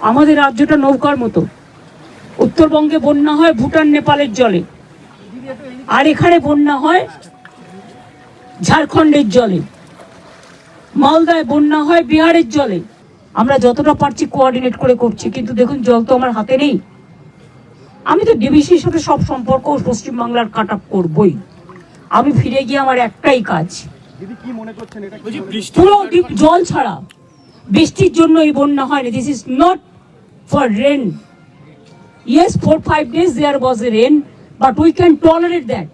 আমাদের রাজ্যটা নৌকার মতো। উত্তরবঙ্গে বন্যা হয় ভুটান নেপালের জলে। আর এখানে বন্যা হয় ঝাড়খণ্ডের জলে। মালদায় বন্যা হয় বিহারের জলে। আমরা যতটা পারছি কোঅর্ডিনেট করে করছি কিন্তু দেখুন জল তো আমার হাতে নেই। আমি তো ডিবিসির সাথে সব সম্পর্ক পশ্চিমবাংলার কাট আপ করবই। আমি ফিরে গিয়ে আমার একটাই কাজ। পুরো জল ছাড়া। বৃষ্টির জন্য এই বন্যা হয়নি। This is not for rain. Yes, four, five days there was a rain, but we can tolerate that.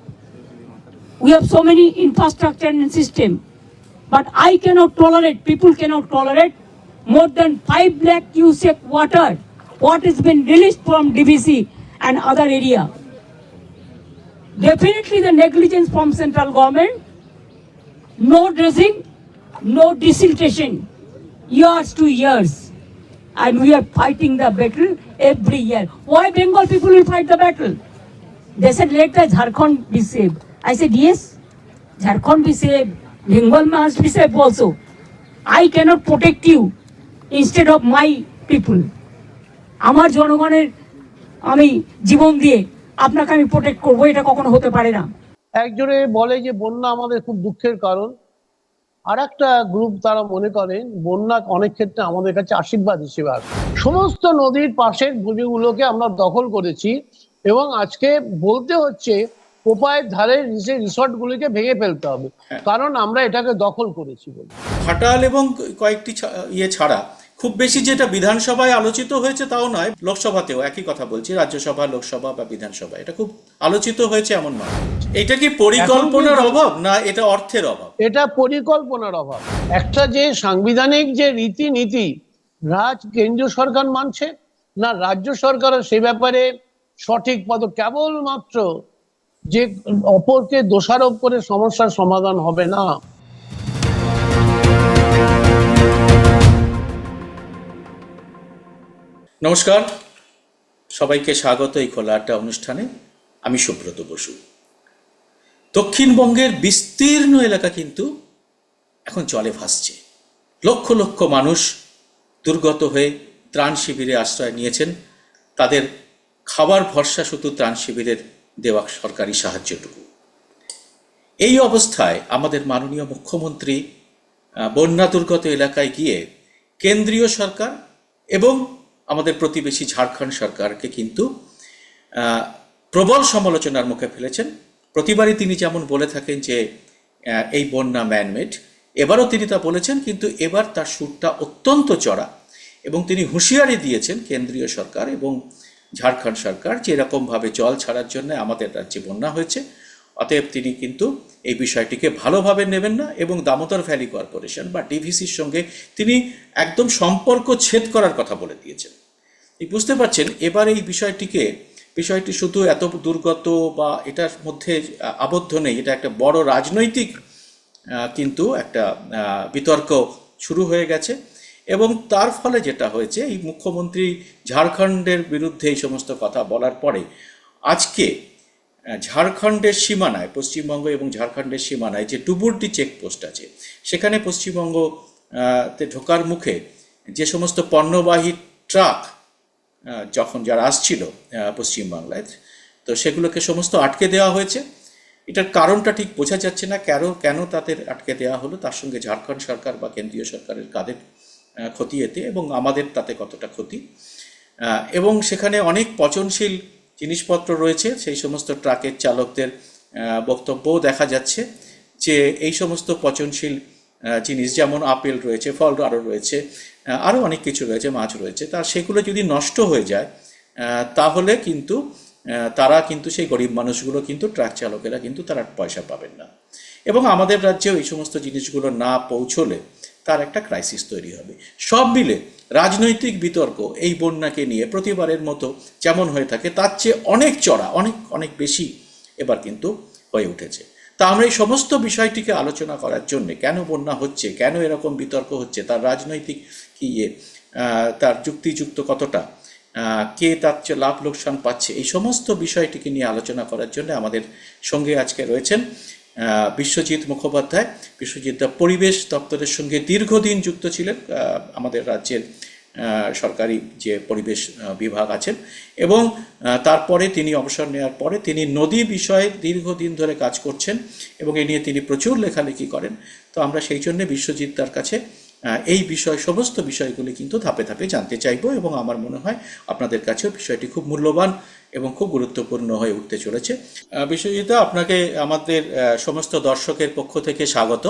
We have so many infrastructure and system. But I cannot tolerate, people cannot tolerate more than 5 lakh cubic water, what has been released from DVC and other area. Definitely the negligence from central government, no dressing, no desiltation, years to years. And we are fighting the battle every year why bengal people will fight the battle they said, let the Jharkhand be saved. I said, yes, Jharkhand be saved. Bengal must be saved also. I cannot protect you instead of my people. আমার জনগণের আমি জীবন দিয়ে আপনাকে আমি protect করব এটা কখনো হতে পারে না একজনে বলে যে বন্যা আমাদের খুব দুঃখের কারণ আর একটা গ্রুপ তারা মনে করেন বন্যা অনেক ক্ষেত্রে আমাদের কাছে আশীর্বাদ হিসেবে সমস্ত নদীর পাশের ভূমিগুলোকে আমরা দখল করেছি এবং আজকে বলতে হচ্ছে কোপায়ের ধারে নিচে রিসর্ট গুলিকে ভেঙে ফেলতে হবে। কারণ আমরা এটাকে দখল করেছি বলে। ঘাটাল এবং কয়েকটি ইয়ে ছাড়া খুব বেশি যেটা বিধানসভায় আলোচিত হয়েছে তাও নয় লোকসভাতেও। একই কথা বলছি রাজ্যসভা লোকসভা বা বিধানসভা। এটা খুব আলোচিত হয়েছে এমন নয়। এটা কি পরিকল্পনার অভাব না এটা অর্থের অভাব? এটা পরিকল্পনার অভাব। একটা যে সাংবিধানিক যে রীতিনীতি রাজ কেন্দ্রীয় সরকার মানছে না রাজ্য সরকার সে ব্যাপারে সঠিক পদ কেবলমাত্র যে অপরকে দোষারোপ করে সমস্যার সমাধান হবে না। নমস্কার। সবাইকে স্বাগত এই খোলা আড্ডা অনুষ্ঠানে। আমি সুব্রত বসু। দক্ষিণবঙ্গের বিস্তীর্ণ এলাকা কিন্তু এখন জলে ভাসছে। লক্ষ লক্ষ মানুষ দুর্গত হয়ে ত্রাণ শিবিরে আশ্রয় নিয়েছেন। তাদের খাবার ভরসা শুধু ত্রাণ শিবিরের দেওয়া সরকারি সাহায্যটুকু। এই অবস্থায় আমাদের মাননীয় মুখ্যমন্ত্রী বন্যা দুর্গত এলাকায় গিয়ে কেন্দ্রীয় সরকার এবং আমাদের প্রতিবেশী ঝাড়খণ্ড সরকারকে কিন্তু প্রবল সমালোচনার মুখে ফেলেছেন। প্রতিবারই তিনি যেমন বলে থাকেন যে এই বন্যা ম্যানমেড, এবারও তিনি তা বলেছেন, কিন্তু এবার তার সুরটা অত্যন্ত চড়া এবং তিনি হুঁশিয়ারি দিয়েছেন কেন্দ্রীয় সরকার এবং ঝাড়খণ্ড সরকার যে এরকমভাবে জল ছাড়ার জন্য আমাদের রাজ্যে বন্যা হয়েছে। অতএব তিনি কিন্তু এই বিষয়টিকে ভালোভাবে নেবেন না এবং দামোদর ভ্যালি কর্পোরেশন বা ডিভিসির সঙ্গে তিনি একদম সম্পর্ক ছেদ করার কথা বলে দিয়েছেন। বুঝতে পারছেন? এবার এই বিষয়টিকে, বিষয়টি শুধু এত দুর্গত বা এটার মধ্যে আবদ্ধ নেই, এটা একটা বড় রাজনৈতিক কিন্তু একটা বিতর্ক শুরু হয়ে গেছে। এবং তার ফলে যেটা হয়েছে, এই মুখ্যমন্ত্রী ঝাড়খণ্ডের বিরুদ্ধে এই সমস্ত কথা বলার পরে আজকে ঝাড়খণ্ডের সীমানায়, পশ্চিমবঙ্গ এবং ঝাড়খণ্ডের সীমানায় যে ডুবুরডি চেকপোস্ট আছে, সেখানে পশ্চিমবঙ্গ তে ঢোকার মুখে যে সমস্ত পণ্যবাহী ট্রাক যখন যারা আসছিল পশ্চিমবাংলায়, তো সেগুলোকে সমস্ত আটকে দেওয়া হয়েছে। এটার কারণটা ঠিক বোঝা যাচ্ছে না, কেন কেন তাদের আটকে দেওয়া হলো, তার সঙ্গে ঝাড়খণ্ড সরকার বা কেন্দ্রীয় সরকারের কাদের ক্ষতি এতে এবং আমাদের তাতে কতটা ক্ষতি। এবং সেখানে অনেক পচনশীল জিনিসপত্র রয়েছে, সেই সমস্ত ট্রাকের চালকদের বক্তব্যও দেখা যাচ্ছে যে এই সমস্ত পচনশীল জিনিস, যেমন আপেল রয়েছে ফল আরও রয়েছে আরও অনেক কিছু রয়েছে, মাছ রয়েছে। তা সেগুলো যদি নষ্ট হয়ে যায় তাহলে কিন্তু তারা কিন্তু, সেই গরিব মানুষগুলো কিন্তু ট্রাক চালকেরা কিন্তু তারা পয়সা পাবেন না। এবং আমাদের রাজ্যেও এই সমস্ত জিনিসগুলো না পৌঁছলে তার একটা ক্রাইসিস তৈরি হবে। সব মিলে রাজনৈতিক বিতর্ক, এই বন্যাকে নিয়ে প্রতিবারের মতো যেমন হয়ে থাকে, তার চেয়ে অনেক চড়া, অনেক অনেক বেশি এবার কিন্তু হয়ে উঠেছে। তা আমরা এই সমস্ত বিষয়টিকে আলোচনা করার জন্য কেন বন্যা হচ্ছে, কেন এরকম বিতর্ক হচ্ছে, তার রাজনৈতিক কি ইয়ে তার যুক্তিযুক্ত কতটা কে তার লাভ লোকসান পাচ্ছে, এই সমস্ত বিষয়টিকে নিয়ে আলোচনা করার জন্য আমাদের সঙ্গে আজকে রয়েছেন বিশ্বজিৎ মুখোপাধ্যায়। বিশ্বজিৎ পরিবেশ দপ্তরের সঙ্গে দীর্ঘদিন যুক্ত ছিলেন আমাদের রাজ্যের সরকারি যে পরিবেশ বিভাগ আছেন এবং তারপরে তিনি অবসর নেওয়ার পরে তিনি নদী বিষয়ে দীর্ঘদিন ধরে কাজ করছেন এবং এ নিয়ে তিনি প্রচুর লেখালেখি করেন। তো আমরা সেই জন্য বিশ্বজিৎ তার কাছে এই বিষয় সমস্ত বিষয়গুলি কিন্তু ধাপে ধাপে জানতে চাইব এবং আমার মনে হয় আপনাদের কাছেও বিষয়টি খুব মূল্যবান এবং খুব গুরুত্বপূর্ণ হয়ে উঠতে চলেছে। বিশ্বজিৎ আপনাকে আমাদের সমস্ত দর্শকের পক্ষ থেকে স্বাগত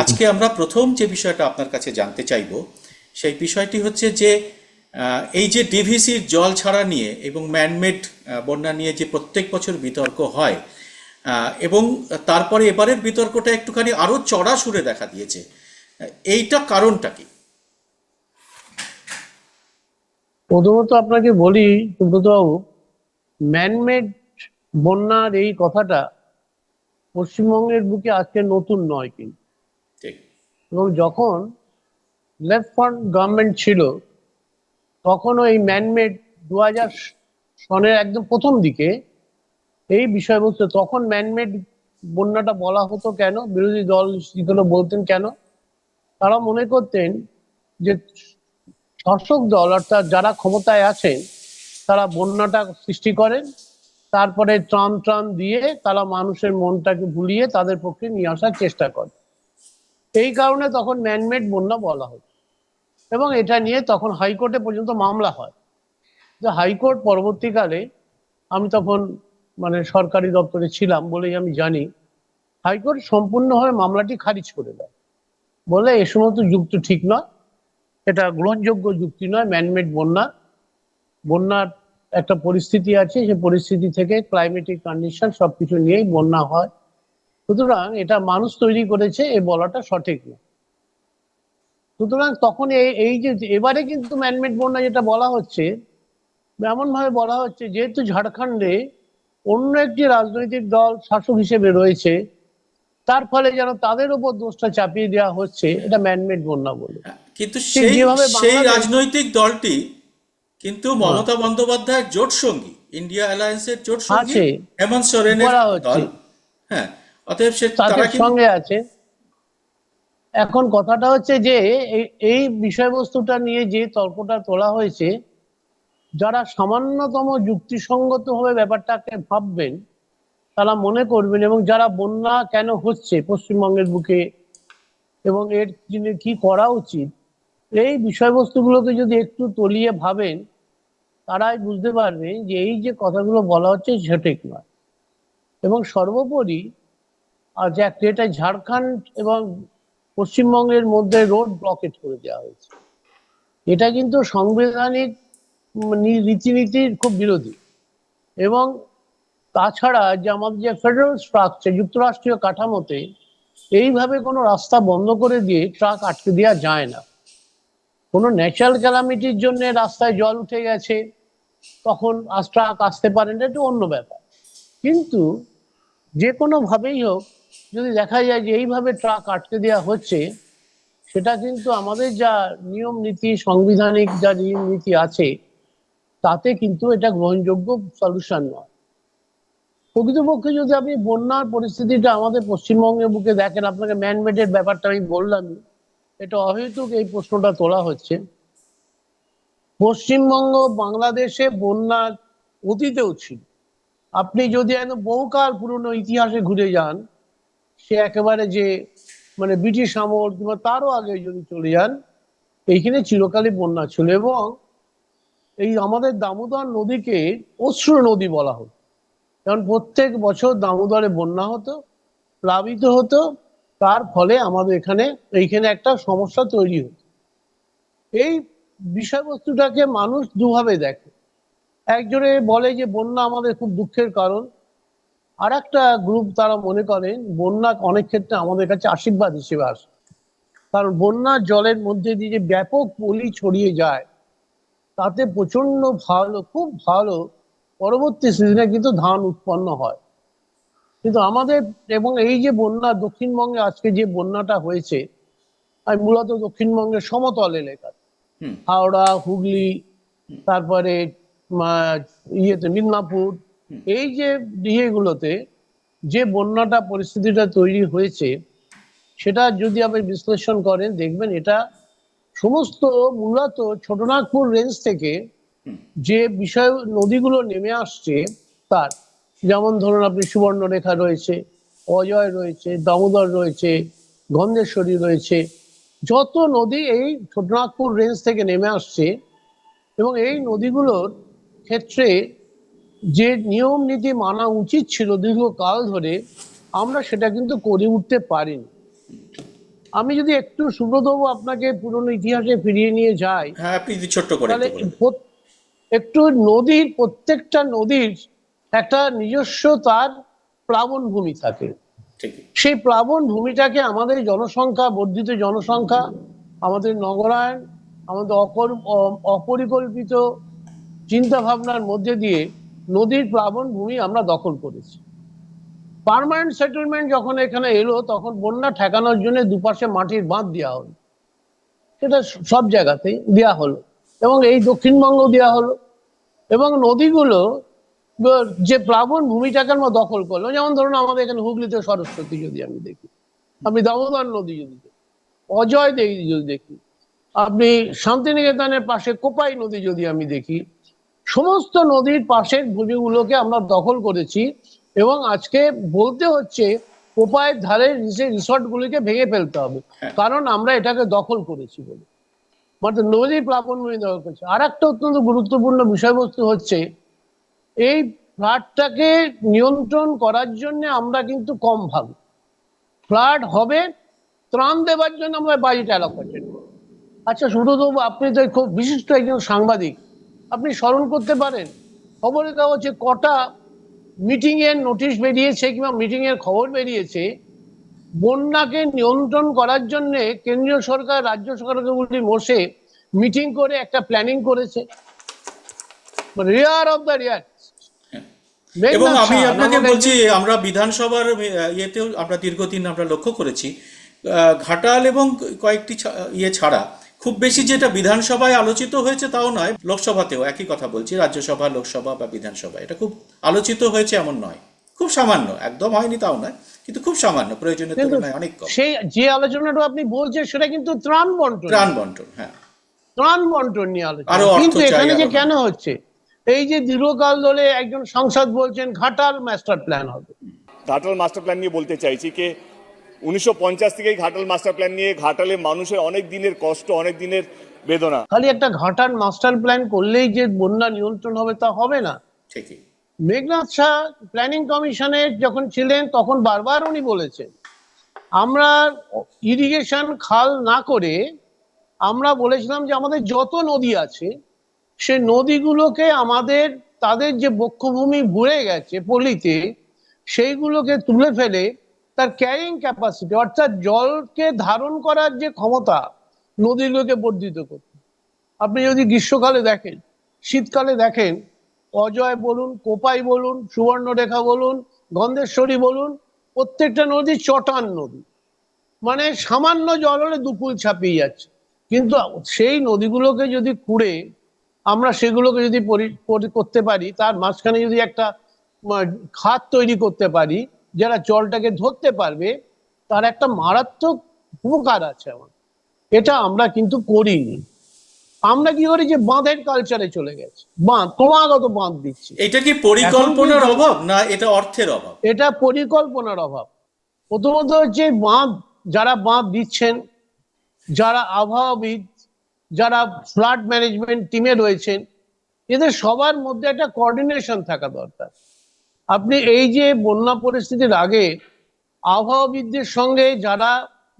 আজকে আমরা প্রথম যে বিষয়টা আপনার কাছে জানতে চাইব সেই বিষয়টি হচ্ছে যে এই যে ডিভিসির জল ছাড়া নিয়ে এবং ম্যানমেড বন্যা নিয়ে যে প্রত্যেক বছর বিতর্ক হয় এবং তারপরে এবারের বিতর্কটা একটুখানি আরও চড়া সুরে দেখা দিয়েছে এইটা কারণটা কি? প্রথমত আপনাকে বলি সুব্রতবাবু ম্যানমেড বন্যার এই কথাটা পশ্চিমবঙ্গের বুকে আজকে নতুন নয় কিন্তু। ঠিক। এবং যখন লেফট ফ্রন্ট গভর্নমেন্ট ছিল, তখনও এই ম্যানমেড দু হাজার সনের একদম প্রথম দিকে এই বিষয়বস্তু, তখন ম্যানমেড বন্যাটা বলা হতো কেন? বিরোধী দল সেগুলো বলতেন কেন? তারা মনে করতেন যে শাসক দল, অর্থাৎ যারা ক্ষমতায় আছেন, তারা বন্যাটা সৃষ্টি করেন, তারপরে ত্রাণ ত্রাণ দিয়ে তারা মানুষের মনটাকে ভুলিয়ে তাদের পক্ষে নিয়ে আসার চেষ্টা করে এই কারণে তখন ম্যানমেড বন্যা বলা হতো। এবং এটা নিয়ে তখন হাইকোর্টে পর্যন্ত মামলা হয়। যে হাইকোর্ট পরবর্তীকালে আমি তখন মানে সরকারি দপ্তরে ছিলাম বলেই আমি জানি, হাইকোর্ট সম্পূর্ণভাবে মামলাটি খারিজ করে দেয়। বলে এ সমস্ত যুক্তি ঠিক নয়, এটা গ্রহণযোগ্য যুক্তি নয়, ম্যানমেড বন্যা। বন্যার একটা পরিস্থিতি আছে, সেই পরিস্থিতি থেকে ক্লাইমেটিক কন্ডিশন সবকিছু নিয়েই বন্যা হয়। সুতরাং এটা মানুষ তৈরি করেছে, এ বলাটা সঠিক না সুতরাং তখন এই যে এবারে কিন্তু ম্যানমেড বন্যা যেটা বলা হচ্ছে এমন ভাবে বলা হচ্ছে যেহেতু ঝাড়খণ্ডে অন্য একটি রাজনৈতিক দল শাসক হিসেবে রয়েছে তার ফলে যেন তাদের উপর দোষটা চাপিয়ে দেওয়া হচ্ছে এটা ম্যানমেড বন্যা বলে। কিন্তু ঠিক সেই রাজনৈতিক দলটি কিন্তু মমতা বন্দ্যোপাধ্যায়ের জোট সঙ্গী ইন্ডিয়া অ্যালায়েন্সের জোট সঙ্গী হেমন্ত সোরেনের দল। হ্যাঁ অতএব সে তারা তাদের সঙ্গে আছে। এখন কথাটা হচ্ছে যে, এই- বিষয়বস্তুটা নিয়ে যে তর্কটা তোলা হয়েছে, যারা সামান্যতম যুক্তিসঙ্গত ভাবে ব্যাপারটাকে ভাববেন, তারা মনে করবেন এবং যারা বন্যা কেন হচ্ছে পশ্চিমবঙ্গের বুকে এবং এর কি করা উচিত, এই বিষয়বস্তুগুলোকে যদি একটু তলিয়ে ভাবেন, তারাই বুঝতে পারবেন যে এই যে কথাগুলো বলা হচ্ছে সঠিক নয়। এবং সর্বোপরি, আর যে একটা এটা ঝাড়খণ্ড এবং পশ্চিমবঙ্গের মধ্যে রোড ব্লকেট করে দেওয়া হয়েছে। এটা কিন্তু সাংবিধানিক রীতিনীতির খুব বিরোধী। এবং তাছাড়া যে আমাদের যে ফেডারেল স্ট্রাকচার যুক্তরাষ্ট্রীয় কাঠামোতে এইভাবে কোনো রাস্তা বন্ধ করে দিয়ে ট্রাক আটকে দেওয়া যায় না। কোনো ন্যাচারাল ক্যালামিটির জন্য রাস্তায় জল উঠে গেছে, তখন ট্রাক আসতে পারে না, এটা অন্য ব্যাপার। কিন্তু যে কোনোভাবেই হোক যদি দেখা যায় যে এইভাবে ট্রাক আটকে দেওয়া হচ্ছে, সেটা কিন্তু আমাদের যা নিয়ম নীতি, সাংবিধানিক যা নিয়ম নীতি আছে, তাতে কিন্তু এটা গ্রহণযোগ্য সলিউশন নয়। প্রকৃতপক্ষে যদি আপনি বন্যার পরিস্থিতিটা আমাদের পশ্চিমবঙ্গের বুকে দেখেন, আপনাকে ম্যানমেডের ব্যাপারটা আমি বললাম, এটা অহেতুক এই প্রশ্নটা তোলা হচ্ছে। পশ্চিমবঙ্গ বাংলাদেশে বন্যার অতীতেও ছিল। আপনি যদি বহুকাল পুরনো ইতিহাসে ঘুরে যান সে একেবারে যে মানে ব্রিটিশ আমল কিংবা তারও আগে যদি চলে যান, এইখানে চিরকালই বন্যা ছিল এবং এই আমাদের দামোদর নদীকে অশ্রু নদী বলা হতো। কারণ প্রত্যেক বছর দামোদরে বন্যা হতো, প্লাবিত হতো, তার ফলে আমাদের এখানে, এইখানে একটা সমস্যা তৈরি হতো। এই বিষয়বস্তুটাকে মানুষ দুভাবে দেখে। একজনে বলে যে, বন্যা আমাদের খুব দুঃখের কারণ আর একটা গ্রুপ তারা মনে করেন বন্যা অনেক ক্ষেত্রে আমাদের কাছে আশীর্বাদ হিসেবে আসে। কারণ বন্যার জলের মধ্যে দিয়ে যে ব্যাপক পলি ছড়িয়ে যায় তাতে প্রচণ্ড ভালো খুব ভালো পরবর্তী সিজনে কিন্তু ধান উৎপন্ন হয়। কিন্তু আমাদের এবং এই যে বন্যা দক্ষিণবঙ্গে আজকে যে বন্যাটা হয়েছে আমি মূলত দক্ষিণবঙ্গের সমতল এলাকা। হাওড়া হুগলি তারপরে ইয়েতে মিদনাপুর এই যে ইয়েগুলোতে যে বন্যাটা পরিস্থিতিটা তৈরি হয়েছে সেটা যদি আপনি বিশ্লেষণ করেন দেখবেন এটা সমস্ত মূলত ছোটনাগপুর রেঞ্জ থেকে যে বিষয় নদীগুলো নেমে আসছে তার যেমন ধরুন আপনি সুবর্ণরেখা রয়েছে অজয় রয়েছে দামোদর রয়েছে গন্ধেশ্বরী রয়েছে যত নদী এই ছোটনাগপুর রেঞ্জ থেকে নেমে আসছে এবং এই নদীগুলোর ক্ষেত্রে যে নিয়ম নীতি মানা উচিত ছিল দীর্ঘকাল ধরে আমরা সেটা কিন্তু করে উঠতে পারিনি। আমি যদি একটু সুব্রতবাবু আপনাকে পুরনো ইতিহাসে ফিরিয়ে নিয়ে যাই হ্যাঁ ছোট্ট করে তাহলে একটু নদীর প্রত্যেকটা নদীর একটা নিজস্ব তার প্লাবন ভূমি থাকে সেই প্লাবন ভূমিটাকে আমাদের জনসংখ্যা বর্ধিত জনসংখ্যা আমাদের নগরায়ন আমাদের অপর- অপরিকল্পিত চিন্তা ভাবনার মধ্যে দিয়ে নদীর প্লাবন ভূমি আমরা দখল করেছি। পার্মানেন্ট সেটেলমেন্ট যখন এখানে এলো, তখন বন্যা ঠেকানোর জন্য দুপাশে মাটির বাঁধ দেওয়া হলো। সেটা সব জায়গাতেই দেওয়া হলো এবং এই দক্ষিণবঙ্গ দেওয়া হলো এবং নদীগুলো যে প্লাবন ভূমিটাকে আমরা দখল করল, যেমন ধরুন আমাদের এখানে হুগলিতে সরস্বতী যদি আমি দেখি, আপনি দামোদর নদী যদি দেখি, অজয় দেবী যদি দেখি, আপনি শান্তিনিকেতনের পাশে কোপাই নদী যদি আমি দেখি সমস্ত নদীর পাশের ভূমিগুলোকে আমরা দখল করেছি এবং আজকে বলতে হচ্ছে কোপায়ের ধারে রিসর্ট গুলিকে ভেঙে ফেলতে হবে। হ্যাঁ। কারণ আমরা এটাকে দখল করেছি বলে। মানে নদী প্লাবন ভূমি দখল করেছি। আর একটা অত্যন্ত গুরুত্বপূর্ণ বিষয়বস্তু হচ্ছে এই ফ্লাডটাকে নিয়ন্ত্রণ করার জন্য আমরা কিন্তু কম ভাবি। ফ্লাড হবে ত্রাণ দেওয়ার জন্য আমরা বাজেট অ্যালোকেটেড আচ্ছা সুব্রতবাবু আপনি তো খুব বিশিষ্ট একজন সাংবাদিক। আপনি স্মরণ করতে পারেন। খবরে খবরের কাগজে কটা মিটিং এর নোটিশ বেরিয়েছে কিংবা মিটিং এর খবর বেরিয়েছে বন্যাকে নিয়ন্ত্রণ করার জন্য কেন্দ্রীয় সরকার রাজ্য সরকারগুলি বসে মিটিং করে একটা প্ল্যানিং করেছে। রেয়ার অফ দ্য রেয়ার এবং আমি আপনাকে বলছি আমরা বিধানসভার ইয়েতেও আমরা দীর্ঘদিন আমরা লক্ষ্য করেছি। ঘাটাল এবং কয়েকটি ইয়ে ছাড়া খুব বেশি যেটা বিধানসভায় আলোচিত হয়েছে তাও নয় লোকসভাতেও। একই কথা বলছি রাজ্যসভা লোকসভা বা বিধানসভা। এটা খুব আলোচিত হয়েছে এমন নয়। খুব সামান্য একদম হয়নি তাও নয় কিন্তু খুব সামান্য প্রয়োজনের তুলনায় অনেক কম। সেই যে আলোচনাটা আপনি বলছেন সেটা কিন্তু ত্রাণ বন্টন। প্রাণ বন্টন হ্যাঁ। ত্রাণ বন্টন নিয়ে আলোচনা। কিন্তু এখানে যে কেন হচ্ছে এই যে দীর্ঘকাল ধরে একজন সংসদ বলছেন ঘাটাল মাস্টার প্ল্যান হবে। ঘাটাল মাস্টার প্ল্যান নিয়ে বলতে চাইছি যে উনিশশো পঞ্চাশ থেকেই ঘাটাল মাস্টার প্ল্যান নিয়ে ঘাটালে মানুষের অনেক দিনের কষ্ট অনেক দিনের বেদনা। খালি একটা ঘাটাল মাস্টার প্ল্যান করলেই যে বন্যা নিয়ন্ত্রণ হবে তা হবে না। ঠিকই। মেঘনাথ শাহ প্ল্যানিং কমিশনে যখন ছিলেন তখন বারবার উনি বলেছেন আমরা ইরিগেশন খাল না করে আমরা বলেছিলাম যে আমাদের যত নদী আছে সে নদীগুলোকে আমাদের তাদের যে বক্ষভূমি ভরে গেছে পলিতে সেইগুলোকে তুলে ফেলে তার ক্যারিং ক্যাপাসিটি অর্থাৎ জলকে ধারণ করার যে ক্ষমতা, নদীগুলোকে বর্ধিত করতে। আপনি যদি গ্রীষ্মকালে দেখেন, শীতকালে দেখেন, অজয় বলুন, কোপাই বলুন, সুবর্ণরেখা বলুন, গন্ধেশ্বরী বলুন, প্রত্যেকটা নদী চটান নদী। মানে সামান্য জল হলে দুপুল ছাপিয়ে যাচ্ছে। কিন্তু সেই নদীগুলোকে যদি কুড়ে, আমরা সেগুলোকে যদি করতে পারি, তার মাঝখানে যদি একটা খাত তৈরি করতে পারি যারা জলটাকে ধরতে পারবে তার একটা মারাত্মক উপকার আছে আমার। এটা আমরা কিন্তু করিনি। আমরা কি করি যে বাঁধের কালচারে চলে গেছে। বাঁধ ক্রমাগত বাঁধ দিচ্ছি। এটা কি পরিকল্পনার অভাব না এটা অর্থের অভাব? এটা পরিকল্পনার অভাব। প্রথমত হচ্ছে বাঁধ যারা বাঁধ দিচ্ছেন যারা আবহাওয়াবিদ যারা ফ্লাড ম্যানেজমেন্ট টিমে রয়েছেন এদের সবার মধ্যে একটা কোঅর্ডিনেশন থাকা দরকার। আপনি এই যে বন্যা পরিস্থিতির আগে আবহাওয়াবিদদের সঙ্গে যারা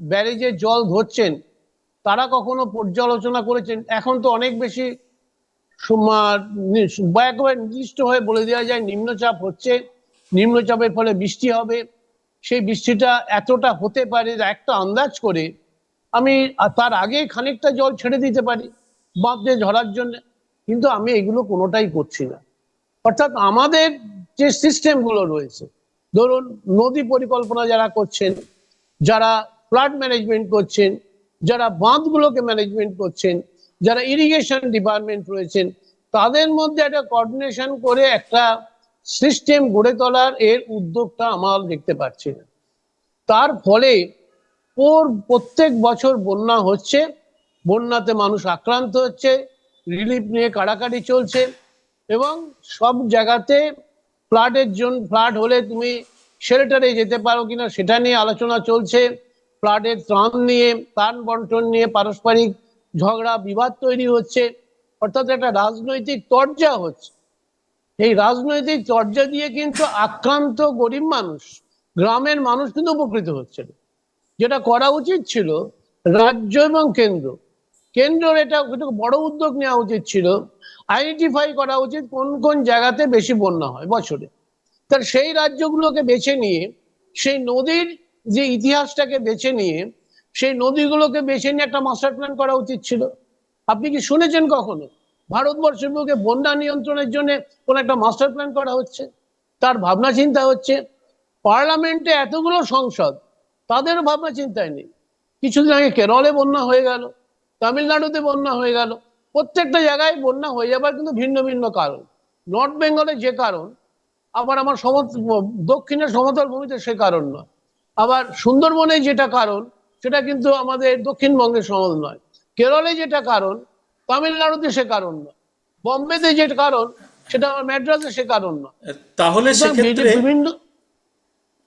ব্যারেজের জল ধরছেন, তারা কখনো পর্যালোচনা করেছেন? এখন তো অনেক বেশি নির্দিষ্ট হয়ে বলে দেওয়া যায় নিম্নচাপ হচ্ছে, নিম্নচাপের ফলে বৃষ্টি হবে। সেই বৃষ্টিটা এতটা হতে পারে, একটা আন্দাজ করে আমি তার আগে খানিকটা জল ছেড়ে দিতে পারি, বাঁধ দিয়ে ঝরার জন্য। কিন্তু আমি এগুলো কোনোটাই করছি না। অর্থাৎ আমাদের যে সিস্টেমগুলো রয়েছে। ধরুন, নদী পরিকল্পনা যারা করছেন, যারা ফ্লাড ম্যানেজমেন্ট করছেন, যারা বাঁধগুলোকে ম্যানেজমেন্ট করছেন, যারা ইরিগেশন ডিপার্টমেন্ট রয়েছেন, তাদের মধ্যে একটা কোঅর্ডিনেশন করে একটা সিস্টেম গড়ে তোলার এর উদ্যোগটা আমার দেখতে পাচ্ছি না। তার ফলে ওর প্রত্যেক বছর বন্যা হচ্ছে, বন্যাতে মানুষ আক্রান্ত হচ্ছে রিলিফ নিয়ে কাড়াকাড়ি চলছে এবং সব জায়গাতে ফ্লাডের জন্য ফ্লাড হলে তুমি শেল্টারে যেতে পারো কিনা সেটা নিয়ে আলোচনা চলছে। ফ্লাডের ত্রাণ নিয়ে, ত্রাণ বন্টন নিয়ে পারস্পরিক ঝগড়া, বিবাদ তৈরি হচ্ছে। অর্থাৎ একটা রাজনৈতিক তরজা হচ্ছে। এই রাজনৈতিক চর্চা দিয়ে কিন্তু আক্রান্ত গরিব মানুষ, গ্রামের মানুষ কিন্তু উপকৃত হচ্ছে। যেটা করা উচিত ছিল রাজ্য এবং কেন্দ্র। কেন্দ্রের এটা বড় উদ্যোগ নেওয়া উচিত ছিল। আইডেন্টিফাই করা উচিত কোন কোন জায়গাতে বেশি বন্যা হয় বছরে। তার সেই রাজ্যগুলোকে বেছে নিয়ে, সেই নদীর যে ইতিহাসটাকে বেছে নিয়ে, সেই নদীগুলোকে বেছে নিয়ে একটা মাস্টার প্ল্যান করা উচিত ছিল। আপনি কি শুনেছেন কখনো? ভারতবর্ষের বুকে বন্যা নিয়ন্ত্রণের জন্য কোন একটা মাস্টার প্ল্যান করা হচ্ছে? তার ভাবনা চিন্তা হচ্ছে? পার্লামেন্টে এতগুলো সংসদ, তাদের ভাবনা চিন্তায় নেই। কিছুদিন আগে কেরলে বন্যা হয়ে গেল, তামিলনাড়ুতে বন্যা হয়ে গেল প্রত্যেকটা জায়গায় বন্যা হয়ে যাবার কিন্তু ভিন্ন ভিন্ন কারণ। নর্থ বেঙ্গলে যে কারণ আবার আমার সমত দক্ষিণের সমতল ভূমিতে সে কারণ নয়। আবার সুন্দরবনে যেটা কারণ সেটা কিন্তু আমাদের দক্ষিণবঙ্গের সমাজ নয়। কেরলে যেটা কারণ তামিলনাড়ুতে সে কারণ নয়। বম্বেতে যে কারণ সেটা আমার ম্যাড্রাসে সে কারণ নয়। তাহলে সেক্ষেত্রে বিভিন্ন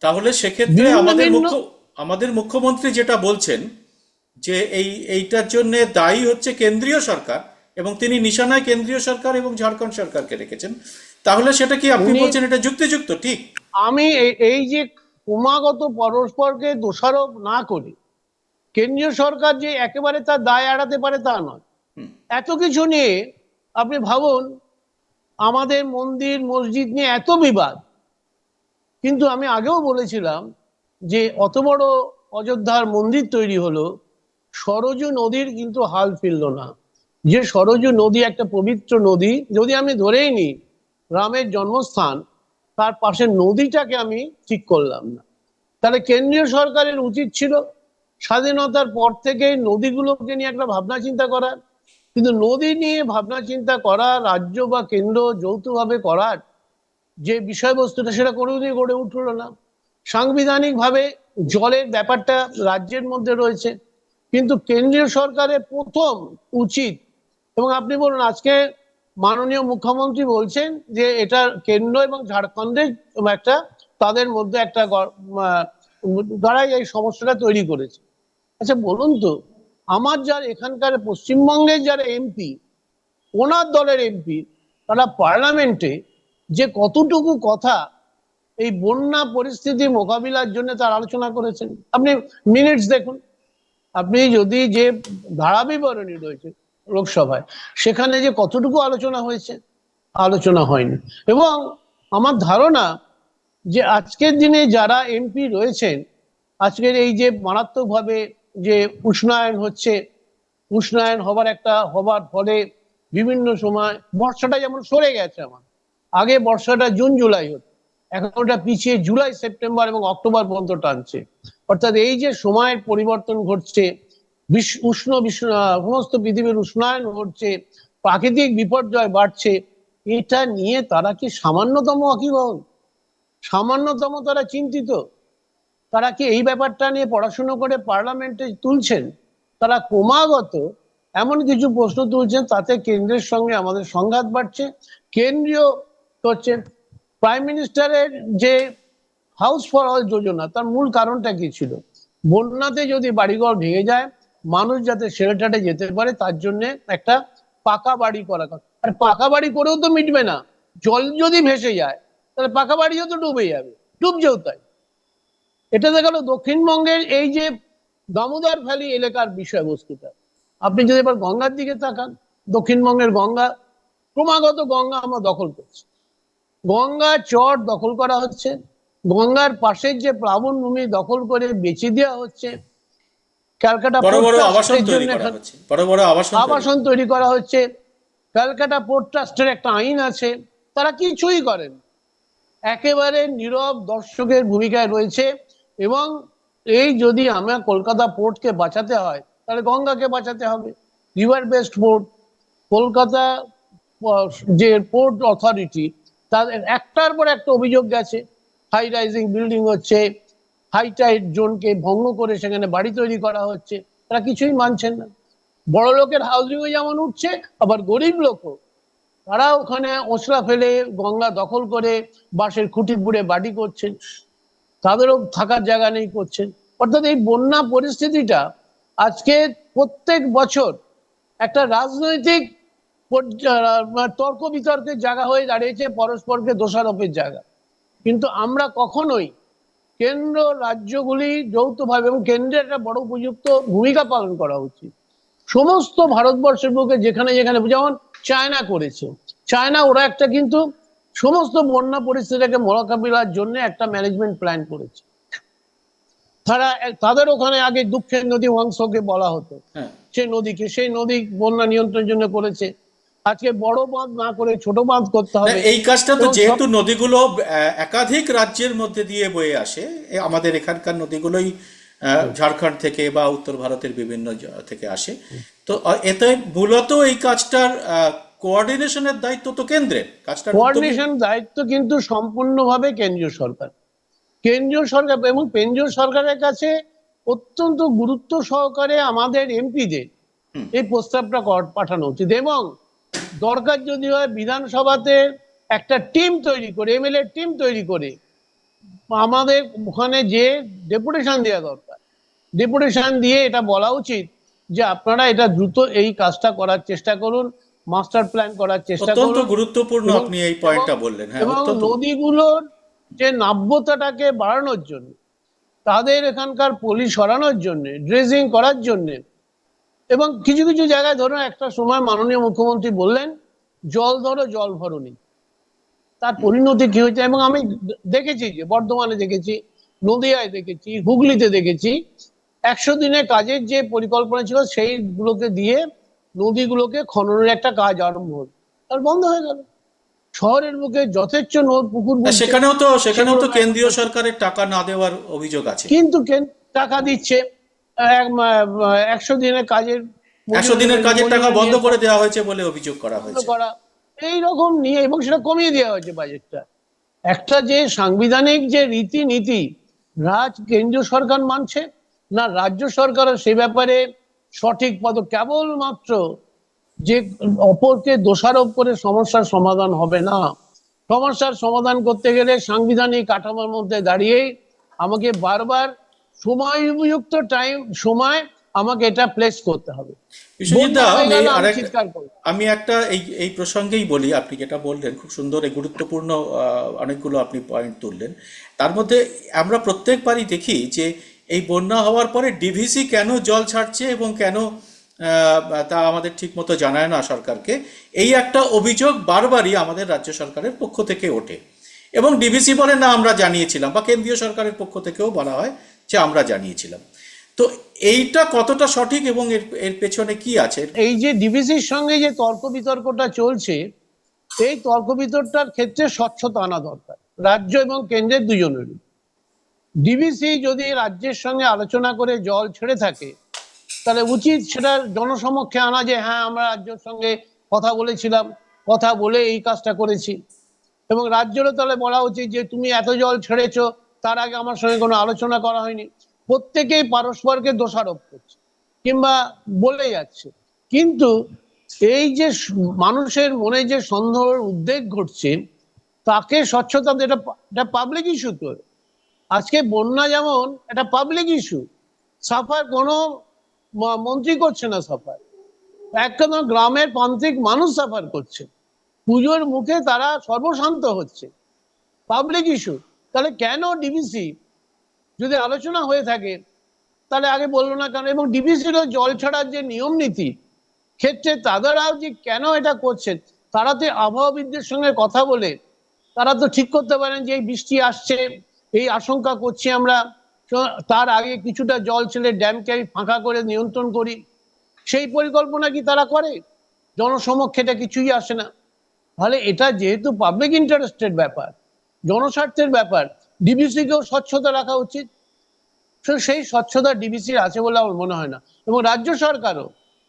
তাহলে সেক্ষেত্রে আমাদের মুখ্য আমাদের মুখ্যমন্ত্রী যেটা বলছেন যে এই এইটার জন্য দায়ী হচ্ছে কেন্দ্রীয় সরকার এবং তিনি নিশানায় কেন্দ্রীয় সরকার এবং ঝাড়খণ্ড সরকারকে রেখেছেন। তাহলে সেটা কি আপনি বলছেন এটা যুক্তিযুক্ত? ঠিক। আমি এই- এই যে ক্রমাগত পরস্পরকে দোষারোপ না করি কেন্দ্রীয় সরকার যে একেবারে তার দায় এড়াতে পারে তা নয়। এত কিছু নিয়ে আপনি ভাবুন আমাদের মন্দির মসজিদ নিয়ে এত বিবাদ। কিন্তু আমি আগেও বলেছিলাম যে অত বড় অযোধ্যার মন্দির তৈরি হলো সরজু নদীর কিন্তু হাল ফিরল না। যে সরজু নদী একটা পবিত্র নদী, যদি আমি ধরেই নিই রামের জন্মস্থান, তার পাশে নদীটাকে আমি ঠিক করলাম না। তাহলে কেন্দ্রীয় সরকারের উচিত ছিল স্বাধীনতার পর থেকে নদীগুলোকে নিয়ে একটা ভাবনা চিন্তা করার কিন্তু নদী নিয়ে ভাবনা চিন্তা করা, রাজ্য বা কেন্দ্র যৌথভাবে করার যে বিষয়বস্তুটা, সেটা কোনোদিনই গড়ে উঠল না। সাংবিধানিকভাবে জলের ব্যাপারটা রাজ্যের মধ্যে রয়েছে। কিন্তু কেন্দ্রীয় সরকারের প্রথম উচিত এবং আপনি বলুন, আজকে মাননীয় মুখ্যমন্ত্রী বলছেন যে এটা কেন্দ্র এবং ঝাড়খণ্ডের একটা তাদের মধ্যে একটা দ্বারাই এই সমস্যাটা তৈরি করেছে। আচ্ছা বলুন তো, আমার যার এখানকার পশ্চিমবঙ্গের যারা এমপি, ওনার দলের এমপি, তারা পার্লামেন্টে যে কতটুকু কথা এই বন্যা পরিস্থিতি মোকাবিলার জন্য তার আলোচনা করেছেন। আপনি মিনিটস দেখুন। আপনি যদি যে ধারা বিবরণী রয়েছে লোকসভায়। সেখানে যে কতটুকু আলোচনা হয়েছে, আলোচনা হয়নি। এবং আমার ধারণা যে আজকের দিনে যারা এমপি রয়েছেন, আজকের এই যে মারাত্মকভাবে যে উষ্ণায়ন হচ্ছে, উষ্ণায়ন হবার একটা, হবার ফলে বিভিন্ন সময় বর্ষাটা যেমন সরে গেছে আমার, আগে বর্ষাটা জুন, জুলাই হতো, এখন ওটা পিছিয়ে জুলাই, সেপ্টেম্বর এবং অক্টোবর পর্যন্ত টানছে। অর্থাৎ এই যে সময়ের পরিবর্তন ঘটছে উষ্ণ বিশ্ব সমস্ত পৃথিবীর উষ্ণায়ন ঘটছে, প্রাকৃতিক বিপর্যয় বাড়ছে। এটা নিয়ে তারা কি সামান্যতম অকিবহল সামান্যতম তারা চিন্তিত। তারা কি এই ব্যাপারটা নিয়ে পড়াশুনো করে পার্লামেন্টে তুলছেন? তারা ক্রমাগত এমন কিছু প্রশ্ন তুলছেন, তাতে কেন্দ্রের সঙ্গে আমাদের সংঘাত বাড়ছে। কেন্দ্রীয় হচ্ছে প্রাইম মিনিস্টারের যে হাউস ফর অল যোজনা, তার মূল কারণটা কি ছিল? বন্যাতে যদি বাড়িঘর ভেঙে যায় মানুষ যাতে শেল্টারে যেতে পারে, তার জন্য একটা পাকা বাড়ি করা আর পাকা বাড়ি করেও তো মিটবে না। জল যদি ভেসে যায়, তাহলে পাকা বাড়িও তো ডুবে যাবে, ডুবছেও তাই। এটা দেখা গেল দক্ষিণবঙ্গের এই যে দামোদর ভ্যালি এলাকার বিষয়বস্তুটা। আপনি যদি এবার গঙ্গার দিকে তাকান, দক্ষিণবঙ্গের গঙ্গা, ক্রমাগত গঙ্গা আমরা দখল করছি। গঙ্গা চর দখল করা হচ্ছে, গঙ্গার পাশের যে প্লাবন ভূমি দখল করে বেচে দেওয়া হচ্ছে ক্যালকাটা আবাসন তৈরি করা হচ্ছে। ক্যালকাটা পোর্ট ট্রাস্টের একটা আইন আছে। তারা কিছুই করেন। একেবারে নীরব দর্শকের ভূমিকায় রয়েছে এবং এই যদি আমরা কলকাতা পোর্টকে বাঁচাতে হয় তাহলে গঙ্গাকে বাঁচাতে হবে। রিভার বেসড পোর্ট কলকাতা যে পোর্ট অথরিটি তাদের একটার পর একটা অভিযোগ গেছে। হাই রাইজিং বিল্ডিং হচ্ছে। হাই টাইট জোনকে ভঙ্গ করে সেখানে বাড়ি তৈরি করা হচ্ছে। তারা কিছুই মানছেন না। বড় লোকের হাউজিংও যেমন উঠছে, আবার গরিব লোকও। তারা ওখানে ওসরা ফেলে গঙ্গা দখল করে বাঁশের খুঁটি পুড়ে বাড়ি করছেন। তাদেরও থাকার জায়গা নেই করছেন। অর্থাৎ এই বন্যা পরিস্থিতিটা আজকে প্রত্যেক বছর একটা রাজনৈতিক তর্ক বিতর্কের জায়গা হয়ে দাঁড়িয়েছে, পরস্পরকে দোষারোপের জায়গা। কিন্তু আমরা কখনোই কেন্দ্র রাজ্যগুলি যৌথভাবে এবং কেন্দ্রের একটা বড় উপযুক্ত ভূমিকা পালন করা উচিত। সমস্ত ভারতবর্ষের বুকে যেখানে যেখানে যেমন চায়না করেছে চায়না ওরা একটা কিন্তু সমস্ত বন্যা পরিস্থিতিকে মোকাবিলার জন্য একটা ম্যানেজমেন্ট প্ল্যান করেছে। তারা তাদের ওখানে আগে দুঃখের নদী অংশকে বলা হতো। হ্যাঁ। সেই নদীকে সেই নদী বন্যা নিয়ন্ত্রণের জন্য করেছে। আজকে বড় বাঁধ না করে ছোট বাঁধ করতে হবে। এই কাজটা তো যেহেতু নদীগুলো একাধিক রাজ্যের মধ্যে দিয়ে বয়ে আসে আমাদের এখানকার নদীগুলোই ঝাড়খণ্ড থেকে বা উত্তর ভারতের বিভিন্ন থেকে আসে। তো এতে মূলত এই কাজটার কোঅর্ডিনেশনের দায়িত্ব তো কেন্দ্রের। কাজটা কোঅর্ডিনেশন দায়িত্ব কিন্তু সম্পূর্ণভাবে কেন্দ্রীয় সরকার। কেন্দ্রীয় সরকার এবং কেন্দ্রীয় সরকারের কাছে অত্যন্ত গুরুত্ব সহকারে আমাদের এমপিদের। এই প্রস্তাবটা পাঠানো উচিত। এবং দরকার যদি হয় বিধানসভাতে একটা টিম তৈরি করে এমএলএ টিম তৈরি করে আমাদের ওখানে যে ডেপুটেশন দেওয়া দরকার। ডেপুটেশন দিয়ে এটা বলা উচিত যে আপনারা এটা দ্রুত এই কাজটা করার চেষ্টা করুন মাস্টার প্ল্যান করার চেষ্টা অত্যন্ত করুন। গুরুত্বপূর্ণ আপনি এই পয়েন্টটা বললেন হ্যাঁ এবং নদীগুলোর যে নাব্যতাটাকে বাড়ানোর জন্য তাদের এখানকার পলি সরানোর জন্য ড্রেজিং করার জন্য এবং কিছু কিছু জায়গায় ধরো একটা সময় মাননীয় মুখ্যমন্ত্রী বললেন জল ধরো জল ভরণী তার পরিণতি কি হয়েছে? এবং আমি দেখেছি যে বর্ধমানে দেখেছি নদিয়ায় দেখেছি হুগলিতে দেখেছি একশো দিনে কাজের যে পরিকল্পনা ছিল সেইগুলোকে দিয়ে নদীগুলোকে খননের একটা কাজ আরম্ভ হলো। আর বন্ধ হয়ে গেল। শহরের মুখে যথেচ্ছ নদ পুকুর সেখানেও তো সেখানেও তো কেন্দ্রীয় সরকারের টাকা না দেওয়ার অভিযোগ আছে। কিন্তু কেন- টাকা দিচ্ছে। একশো দিনের কাজের একশো দিনের কাজের টাকা বন্ধ করে দেওয়া হয়েছে বলে অভিযোগ করা হয়েছে করা। এই রকম নিয়ে এবং সেটা কমিয়ে দেওয়া হয়েছে বাজেটটা একটা যে সাংবিধানিক যে রীতিনীতি রাজ কেন্দ্রীয় সরকার মানছে না রাজ্য সরকারের সে ব্যাপারে সঠিক পদ কেবলমাত্র যে অপরকে দোষারোপ করে সমস্যার সমাধান হবে না। সমস্যার সমাধান করতে গেলে সাংবিধানিক কাঠামোর মধ্যে দাঁড়িয়ে আমাকে বারবার সময় উপযুক্ত টাইম সময় আমাকে এটা প্লেস করতে হবে। আমি একটা এই এই প্রসঙ্গেই বলি আপনি যেটা বললেন খুব সুন্দর এই গুরুত্বপূর্ণ অনেকগুলো আপনি পয়েন্ট তুললেন। তার মধ্যে আমরা প্রত্যেকবারই দেখি যে এই বন্যা হওয়ার পরে ডিভিসি কেন জল ছাড়ছে এবং কেন আহ, তা আমাদের ঠিক মতো জানায় না সরকারকে এই একটা অভিযোগ বারবারই আমাদের রাজ্য সরকারের পক্ষ থেকে ওঠে। এবং ডিভিসি বলে না আমরা জানিয়েছিলাম বা কেন্দ্রীয় সরকারের পক্ষ থেকেও বলা হয় যে আমরা জানিয়েছিলাম। তো এইটা কতটা সঠিক এবং এর এর পেছনে কি আছে? এই যে ডিবিসির সঙ্গে যে তর্ক বিতর্কটা চলছে এই তর্ক বিতর্কটার ক্ষেত্রে স্বচ্ছতা আনা দরকার, রাজ্য এবং কেন্দ্রের দুজনেরই। ডিবিসি যদি রাজ্যের সঙ্গে আলোচনা করে জল ছেড়ে থাকে, তাহলে উচিত সেটা জনসমক্ষে আনা যে হ্যাঁ আমরা রাজ্যের সঙ্গে কথা বলেছিলাম, কথা বলে এই কাজটা করেছি। এবং রাজ্যেরও তাহলে বলা উচিত যে, তুমি এত জল ছেড়েছো তার আগে আমার সঙ্গে কোনো আলোচনা করা হয়নি। প্রত্যেকেই পারস্পরকে দোষারোপ করছে কিংবা বলে যাচ্ছে। কিন্তু এই যে মানুষের মনে যে সন্দেহের উদ্বেগ ঘটছে, তাকে স্বচ্ছতা এটা এটা পাবলিক ইস্যু তো। আজকে বন্যা যেমন, এটা পাবলিক ইস্যু সাফার কোনো মন্ত্রী করছে না সাফার। একদম গ্রামের প্রান্তিক মানুষ সাফার করছে। পুজোর মুখে তারা সর্বশান্ত হচ্ছে। পাবলিক ইস্যু তাহলে কেন ডিবিসি যদি আলোচনা হয়ে থাকে, তাহলে আগে বলল না কেন? এবং ডিবিসিরও জল ছাড়ার যে নিয়ম নীতি, ক্ষেত্রে তাদেরাও যে কেন এটা করছেন তারা তো আবহাওয়াবিদদের সঙ্গে কথা বলে, তারা তো ঠিক করতে পারেন যে এই বৃষ্টি আসছে, এই আশঙ্কা করছি আমরা তার আগে কিছুটা জল ছেড়ে ড্যামকে আমি ফাঁকা করে নিয়ন্ত্রণ করি। সেই পরিকল্পনা কি তারা করে? জনসমক্ষে এটা কিছুই আসে না। তাহলে এটা যেহেতু পাবলিক ইন্টারেস্টেড ব্যাপার জনস্বার্থের ব্যাপার ডিবিসিকেও স্বচ্ছতা রাখা উচিত। সেই স্বচ্ছতা ডিবিসির আছে বলে আমার মনে হয় না। এবং রাজ্য সরকারও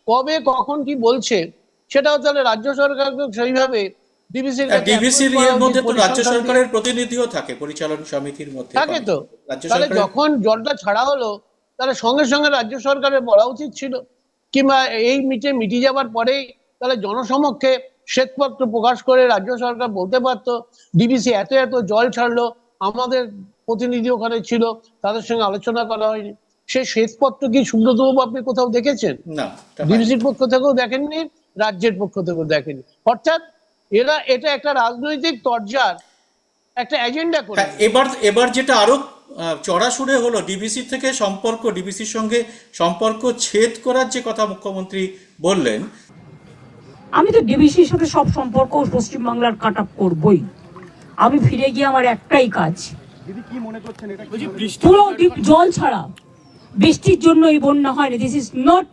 কবে কখন কি বলছে সেটাও তাহলে রাজ্য সরকারকে সেইভাবে ডিবিসির ডিভিসির এর মধ্যে তো রাজ্য সরকারের প্রতিনিধিও থাকে পরিচালন সমিতির মধ্যে। থাকে তো। তাহলে যখন জলটা ছাড়া হলো তাহলে সঙ্গে সঙ্গে রাজ্য সরকারের বলা উচিত ছিল। কিংবা এই মিটে মিটে যাবার পরেই তাহলে জনসমক্ষে শ্বেতপত্র প্রকাশ করে রাজ্য সরকার বলতে পারতো ডিবিসি এত এত জল ছাড়লো আমাদের প্রতিনিধি ওখানে ছিল তাদের সঙ্গে আলোচনা করা হয়নি। সে শ্বেতপত্র কি সুব্রতবাবু আপনি কোথাও দেখেছেন? না ডিবিসির পক্ষ থেকেও দেখেননি রাজ্যের পক্ষ থেকেও দেখেনি অর্থাৎ এরা এটা একটা রাজনৈতিক তরজার একটা এজেন্ডা করে হ্যাঁ, এবার এবার যেটা আরও চড়া সুরে হলো ডিবিসি থেকে সম্পর্ক ডিবিসির সঙ্গে সম্পর্ক ছেদ করার যে কথা মুখ্যমন্ত্রী বললেন আমি তো ডিবিসির সাথে সব সম্পর্ক পশ্চিমবাংলার কাট আপ করবই। আমি ফিরে গিয়ে আমার একটাই কাজ। পুরো জল ছাড়া। বৃষ্টির জন্য এই বন্যা হয়নি। This is not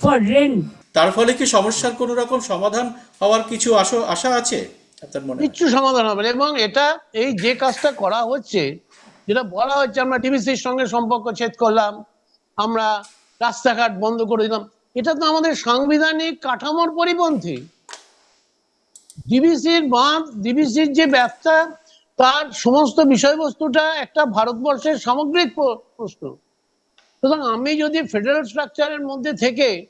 for rain তার ফলে কি সমস্যার কোনো রকম সমাধান হওয়ার কিছু আশা আশা আছে? আপনার মনে কিচ্ছু সমাধান হবে না। এবং এটা এই যে কাজটা করা হচ্ছে যেটা বলা হচ্ছে আমরা টিভিসির সঙ্গে সম্পর্ক ছেদ করলাম আমরা রাস্তাঘাট বন্ধ করে দিলাম এটা তো আমাদের সাংবিধানিক কাঠামোর পরিপন্থী। ডিবিসির বাঁধ ডিবিসির যে ব্যবসা তার সমস্ত বিষয়বস্তুটা একটা ভারতবর্ষের সামগ্রিক প্র- প্রশ্ন। সুতরাং আমি যদি ফেডারেল স্ট্রাকচারের মধ্যে থেকে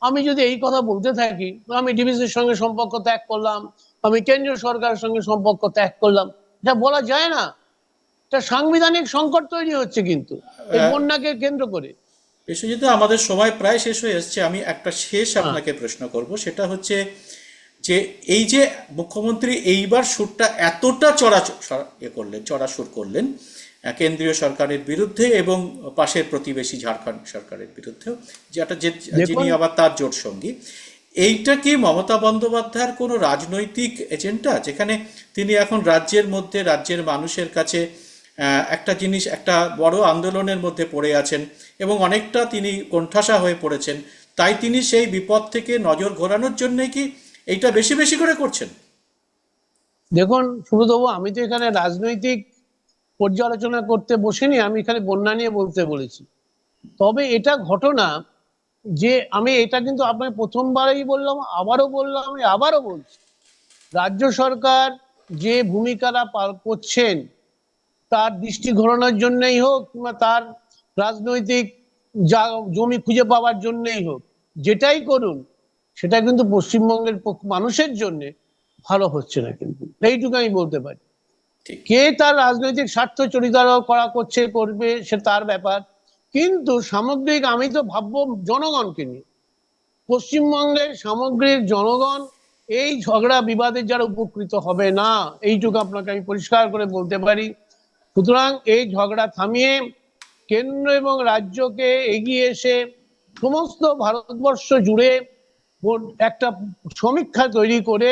আমি যদি এই কথা বলতে থাকি তো আমি ডিবিসির সঙ্গে সম্পর্ক ত্যাগ করলাম আমি কেন্দ্রীয় সরকারের সঙ্গে সম্পর্ক ত্যাগ করলাম। এটা বলা যায় না। এটা সাংবিধানিক সংকট তৈরি হচ্ছে কিন্তু। এই হ্যাঁ। বন্যাকে কেন্দ্র করে। বিশ্বজিৎ আমাদের সময় প্রায় শেষ হয়ে এসছে। আমি একটা শেষ আপনাকে প্রশ্ন করব। সেটা হচ্ছে যে এই যে মুখ্যমন্ত্রী এইবার সুরটা এতটা চড়া এ করলেন চড়া সুর করলেন কেন্দ্রীয় সরকারের বিরুদ্ধে এবং পাশের প্রতিবেশী ঝাড়খণ্ড সরকারের বিরুদ্ধেও যেটা যে যিনি আবার তার জোট সঙ্গী এইটা কি মমতা বন্দ্যোপাধ্যায়ের কোনো রাজনৈতিক এজেন্ডা? যেখানে তিনি এখন রাজ্যের মধ্যে রাজ্যের মানুষের কাছে একটা জিনিস, একটা বড় আন্দোলনের মধ্যে পড়ে আছেন এবং অনেকটা তিনি কোণঠাসা হয়ে পড়েছেন। তাই তিনি সেই বিপদ থেকে নজর ঘোরানোর জন্যই কি এইটা বেশি বেশি করে করছেন? দেখুন, সুব্রতবাবু, আমি তো এখানে রাজনৈতিক পর্যালোচনা করতে বসিনি, আমি এখানে বন্যা নিয়ে বলতে বলেছি। তবে এটা ঘটনা যে আমি এটা কিন্তু আপনাকে প্রথমবারই বললাম, আবারও বললাম, আমি আবারও বলছি। রাজ্য সরকার যে ভূমিকাটা করছেন তার দৃষ্টি ঘোরানোর জন্যই হোক কিংবা তার রাজনৈতিক যা জমি খুঁজে পাওয়ার জন্যই হোক যেটাই করুন সেটা কিন্তু পশ্চিমবঙ্গের মানুষের জন্য ভালো হচ্ছে না কিন্তু। এইটুকু আমি বলতে পারি। কে তার রাজনৈতিক স্বার্থ চরিতার করা করছে করবে সে তার ব্যাপার। কিন্তু সামগ্রিক আমি তো ভাববো জনগণকে নিয়ে। পশ্চিমবঙ্গের সামগ্রিক জনগণ এই ঝগড়া বিবাদের যারা উপকৃত হবে না এইটুকু আপনাকে আমি পরিষ্কার করে বলতে পারি। সুতরাং এই ঝগড়া থামিয়ে কেন্দ্র এবং রাজ্যকে এগিয়ে এসে সমস্ত ভারতবর্ষ জুড়ে একটা সমীক্ষা তৈরি করে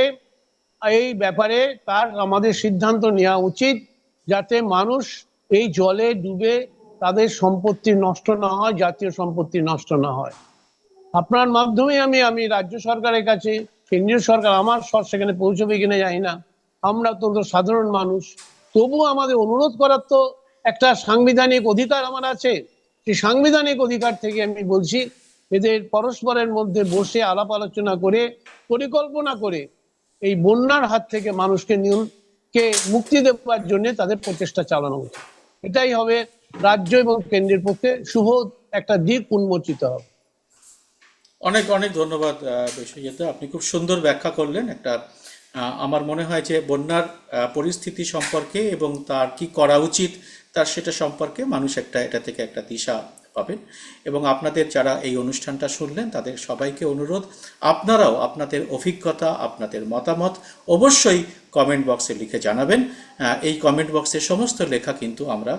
এই ব্যাপারে তার আমাদের সিদ্ধান্ত নেওয়া উচিত যাতে মানুষ এই জলে ডুবে তাদের সম্পত্তি নষ্ট না হয়, জাতীয় সম্পত্তি নষ্ট না হয়। আপনার মাধ্যমে আমি আমি রাজ্য সরকারের কাছে, কেন্দ্রীয় সরকার আমার সর সেখানে পৌঁছবে কিনা জানি না। আমরা তো সাধারণ মানুষ। তবু আমাদের অনুরোধ করার তো একটা সাংবিধানিক অধিকার আমার আছে। সেই সাংবিধানিক অধিকার থেকে আমি বলছি এদের পরস্পরের মধ্যে বসে আলাপ আলোচনা করে পরিকল্পনা করে এই বন্যার হাত থেকে মানুষকে কে মুক্তি দেওয়ার জন্য তাদের প্রচেষ্টা চালানো উচিত। এটাই হবে রাজ্য এবং কেন্দ্রের পক্ষে শুভ একটা দিক উন্মোচিত হবে। অনেক অনেক ধন্যবাদ আহ, আপনি খুব সুন্দর ব্যাখ্যা করলেন একটা আমার মনে হয় যে বন্যার পরিস্থিতি সম্পর্কে এবং তার কি করা উচিত, তার সেটা সম্পর্কে মানুষ একটা, এটা থেকে একটা দিশা পাবেন। এবং আপনাদের যারা এই অনুষ্ঠানটা শুনলেন, তাদের সবাইকে অনুরোধ, আপনারাও আপনাদের অভিজ্ঞতা, আপনাদের মতামত অবশ্যই কমেন্ট বক্সে লিখে জানাবেন। এই কমেন্ট বক্সে সমস্ত লেখা কিন্তু আমরা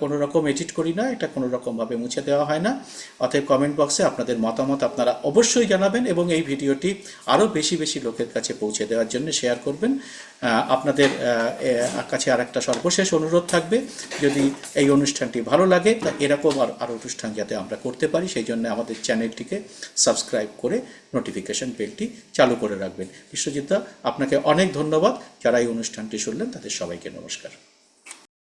কোনো রকম এডিট করি না, এটা কোনো রকমভাবে মুছে দেওয়া হয় না। অতএব কমেন্ট বক্সে আপনাদের মতামত আপনারা অবশ্যই জানাবেন এবং এই ভিডিওটি আরও বেশি বেশি লোকের কাছে পৌঁছে দেওয়ার জন্য শেয়ার করবেন। আপনাদের কাছে আর একটা সর্বশেষ অনুরোধ থাকবে, যদি এই অনুষ্ঠানটি ভালো লাগে, তা এরকম আর, আরও অনুষ্ঠান যাতে আমরা করতে পারি, সেই জন্য আমাদের চ্যানেলটিকে সাবস্ক্রাইব করে নোটিফিকেশন বেলটি চালু করে রাখবেন। বিশ্বজিৎ আপনাকে অনেক ধন্যবাদ। যারা এই অনুষ্ঠানটি শুনলেন তাদের সবাইকে নমস্কার।